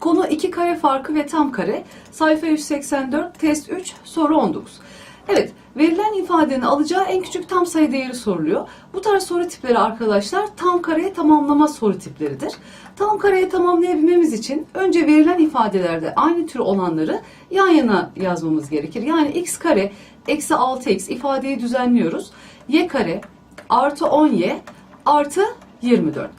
Konu 2 kare farkı ve tam kare. Sayfa 184, test 3, soru 19. Evet, verilen ifadenin alacağı en küçük tam sayı değeri soruluyor. Bu tarz soru tipleri arkadaşlar tam kareye tamamlama soru tipleridir. Tam kareye tamamlayabilmemiz için önce verilen ifadelerde aynı tür olanları yan yana yazmamız gerekir. Yani x kare eksi 6x ifadeyi düzenliyoruz. y kare artı 10y artı 24.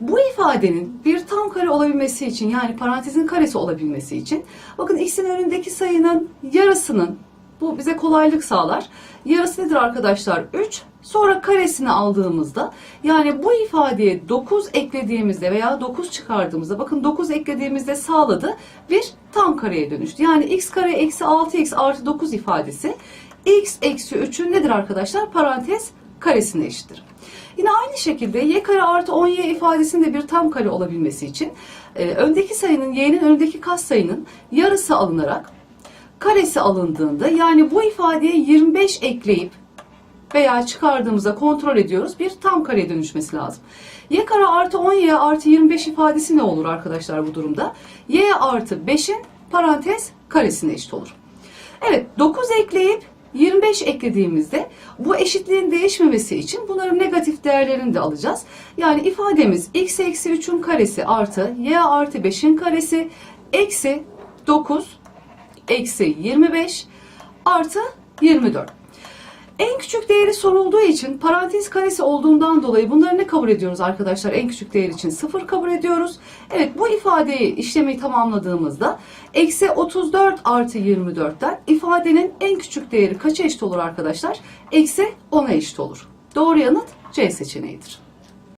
Bu ifadenin bir tam kare olabilmesi için yani parantezin karesi olabilmesi için bakın x'in önündeki sayının yarısının bu bize kolaylık sağlar. Yarısı nedir arkadaşlar? 3. Sonra karesini aldığımızda yani bu ifadeye 9 eklediğimizde veya 9 çıkardığımızda bakın 9 eklediğimizde sağladı bir tam kareye dönüştü. Yani x kare eksi 6x artı 9 ifadesi x eksi 3'ün nedir arkadaşlar? Parantez karesine eşittir. Yine aynı şekilde y kare artı 10y ifadesinde bir tam kare olabilmesi için e, öndeki sayının y'nin önündeki kas sayının yarısı alınarak karesi alındığında yani bu ifadeye 25 ekleyip veya çıkardığımızda kontrol ediyoruz. Bir tam kareye dönüşmesi lazım. Y kare artı 10y artı 25 ifadesi ne olur arkadaşlar bu durumda? y artı 5'in parantez karesine eşit olur. Evet 9 ekleyip 25 eklediğimizde bu eşitliğin değişmemesi için bunların negatif değerlerini de alacağız. Yani ifademiz x eksi 3'ün karesi artı y artı 5'in karesi eksi 9 eksi 25 artı 24. En küçük değeri sorulduğu için parantez karesi olduğundan dolayı bunları ne kabul ediyoruz arkadaşlar? En küçük değer için 0 kabul ediyoruz. Evet bu ifadeyi işlemi tamamladığımızda eksi 34 artı 24'ten ifadenin en küçük değeri kaça eşit olur arkadaşlar? Eksi 10'a eşit olur. Doğru yanıt C seçeneğidir.